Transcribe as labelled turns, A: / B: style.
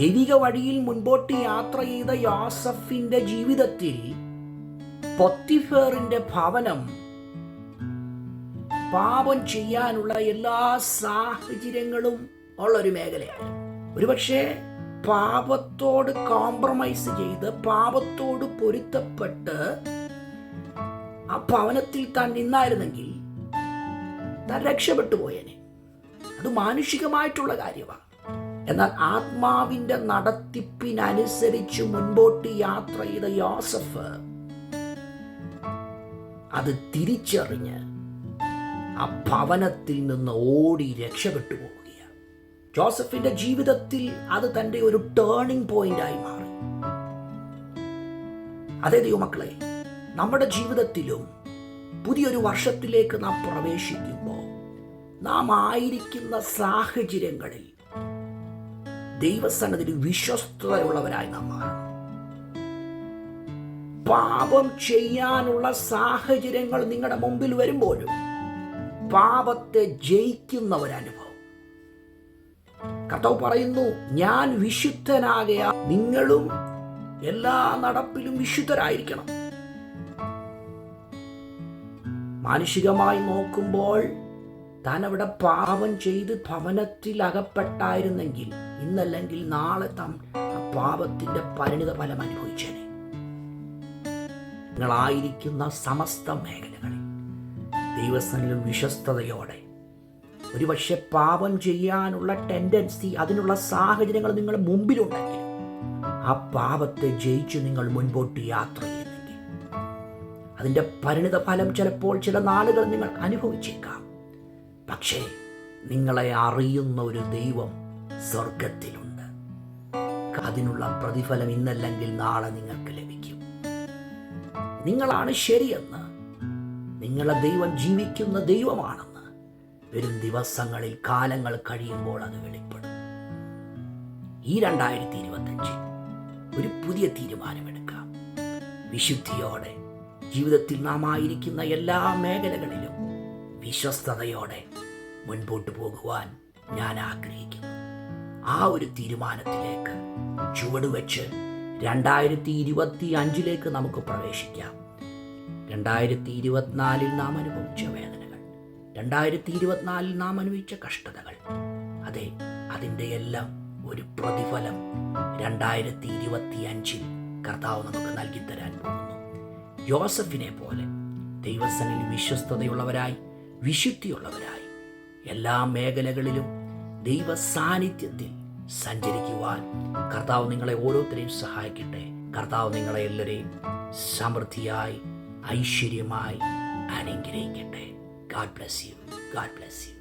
A: ദൈവിക വഴിയിൽ മുൻപോട്ട് യാത്ര ചെയ്ത യോസഫിന്റെ ജീവിതത്തിൽ പൊത്തിഫേറിന്റെ ഭവനം പാപം ചെയ്യാനുള്ള എല്ലാ സാഹചര്യങ്ങളും ഉള്ള ഒരു മേഖലയാണ്. ഒരുപക്ഷെ പാപത്തോട് കോംപ്രമൈസ് ചെയ്ത് പാപത്തോട് പൊരുത്തപ്പെട്ട് ആ ഭവനത്തിൽ താൻ നിന്നായിരുന്നെങ്കിൽ താൻ രക്ഷപ്പെട്ടു പോയേനെ. അത് മാനുഷികമായിട്ടുള്ള കാര്യമാണ്. എന്നാൽ ആത്മാവിന്റെ നടത്തിപ്പിനനുസരിച്ച് മുൻപോട്ട് യാത്ര ചെയ്ത യോസഫ് അത് തിരിച്ചറിഞ്ഞ് ആ ഭവനത്തിൽ നിന്ന് ഓടി രക്ഷപ്പെട്ടു പോവുകയാണ്. ജോസഫിന്റെ ജീവിതത്തിൽ അത് തന്റെ ഒരു ടേണിംഗ് പോയിന്റ് ആയി മാറി. അതേ ദൈവമക്കളെ നമ്മുടെ ജീവിതത്തിലും പുതിയൊരു വർഷത്തിലേക്ക് നാം പ്രവേശിക്കുമ്പോൾ നാം ആയിരിക്കുന്ന സാഹചര്യങ്ങളിൽ ദൈവസന്നതിൽ വിശ്വസ്തതയുള്ളവരായി നാം മാറണം പാപം ചെയ്യാനുള്ള സാഹചര്യങ്ങൾ നിങ്ങളുടെ മുമ്പിൽ വരുമ്പോഴും പാപത്തെ ജയിക്കുന്ന ഒരനുഭവം കർത്താവ് പറയുന്നു ഞാൻ വിശുദ്ധനാകയാ നിങ്ങളും എല്ലാ നടപ്പിലും വിശുദ്ധരായിരിക്കണം. മാനുഷികമായി നോക്കുമ്പോൾ താൻ അവിടെ പാപം ചെയ്ത് ഭവനത്തിൽ അകപ്പെട്ടായിരുന്നെങ്കിൽ ഇന്നല്ലെങ്കിൽ നാളെ താൻ ആ പാപത്തിന്റെ പരിണിത ഫലം അനുഭവിച്ചേനെ. നിങ്ങളായിരിക്കുന്ന സമസ്ത മേഖലകളിൽ ദൈവസ്ഥനിലും വിശ്വസ്തയോടെ ഒരുപക്ഷെ പാപം ചെയ്യാനുള്ള ടെൻഡൻസി അതിനുള്ള സാഹചര്യങ്ങൾ നിങ്ങളുടെ മുമ്പിലുണ്ടെങ്കിൽ ആ പാപത്തെ ജയിച്ച് നിങ്ങൾ മുൻപോട്ട് യാത്ര ചെയ്യുന്നെങ്കിൽ അതിന്റെ പരിണിത ഫലം ചിലപ്പോൾ ചില നാളുകൾ നിങ്ങൾ അനുഭവിച്ചേക്കാം. പക്ഷേ നിങ്ങളെ അറിയുന്ന ഒരു ദൈവം സ്വർഗത്തിലുണ്ട് അതിനുള്ള പ്രതിഫലം ഇന്നല്ലെങ്കിൽ നാളെ നിങ്ങൾക്ക് ലഭിക്കും. നിങ്ങളാണ് ശരിയെന്ന്. നിങ്ങളെ ദൈവം ജീവിക്കുന്ന ദൈവമാണെന്ന്. വരും ദിവസങ്ങളിൽ കാലങ്ങൾ കഴിയുമ്പോൾ അത് വെളിപ്പെടും. ഈ രണ്ടായിരത്തി ഇരുപത്തഞ്ചിൽ ഒരു പുതിയ തീരുമാനമെടുക്കാം. വിശുദ്ധിയോടെ ജീവിതത്തിൽ നാം ആയിരിക്കുന്ന എല്ലാ മേഖലകളിലും വിശ്വസ്തതയോടെ മുൻപോട്ട് പോകുവാൻ ഞാൻ ആഗ്രഹിക്കുന്നു. ആ ഒരു തീരുമാനത്തിലേക്ക് ചുവടുവെച്ച് രണ്ടായിരത്തി ഇരുപത്തി അഞ്ചിലേക്ക് നമുക്ക് പ്രവേശിക്കാം. രണ്ടായിരത്തി ഇരുപത്തിനാലിൽ നാം അനുഭവിച്ച വേദനകൾ രണ്ടായിരത്തി ഇരുപത്തിനാലിൽ നാം അനുഭവിച്ച കഷ്ടതകൾ അതെ അതിന്റെ എല്ലാം ഒരു പ്രതിഫലം രണ്ടായിരത്തി ഇരുപത്തി അഞ്ചിൽ കർത്താവ് നമുക്ക് നൽകി തരാൻ പോകുന്നു. ജോസഫിനെ പോലെ ദൈവസനിൽ വിശ്വസ്തതയുള്ളവരായി വിശുദ്ധിയുള്ളവരായി എല്ലാ മേഖലകളിലും ദൈവ സാന്നിധ്യത്തിൽ സഞ്ചരിക്കുവാൻ. കർത്താവ് നിങ്ങളെ ഓരോരുത്തരെയും സഹായിക്കട്ടെ. കർത്താവ് നിങ്ങളെ എല്ലാവരെയും സമൃദ്ധിയായി ഐശ്വര്യമായി അനുഗ്രഹിക്കട്ടെ. God bless you God bless you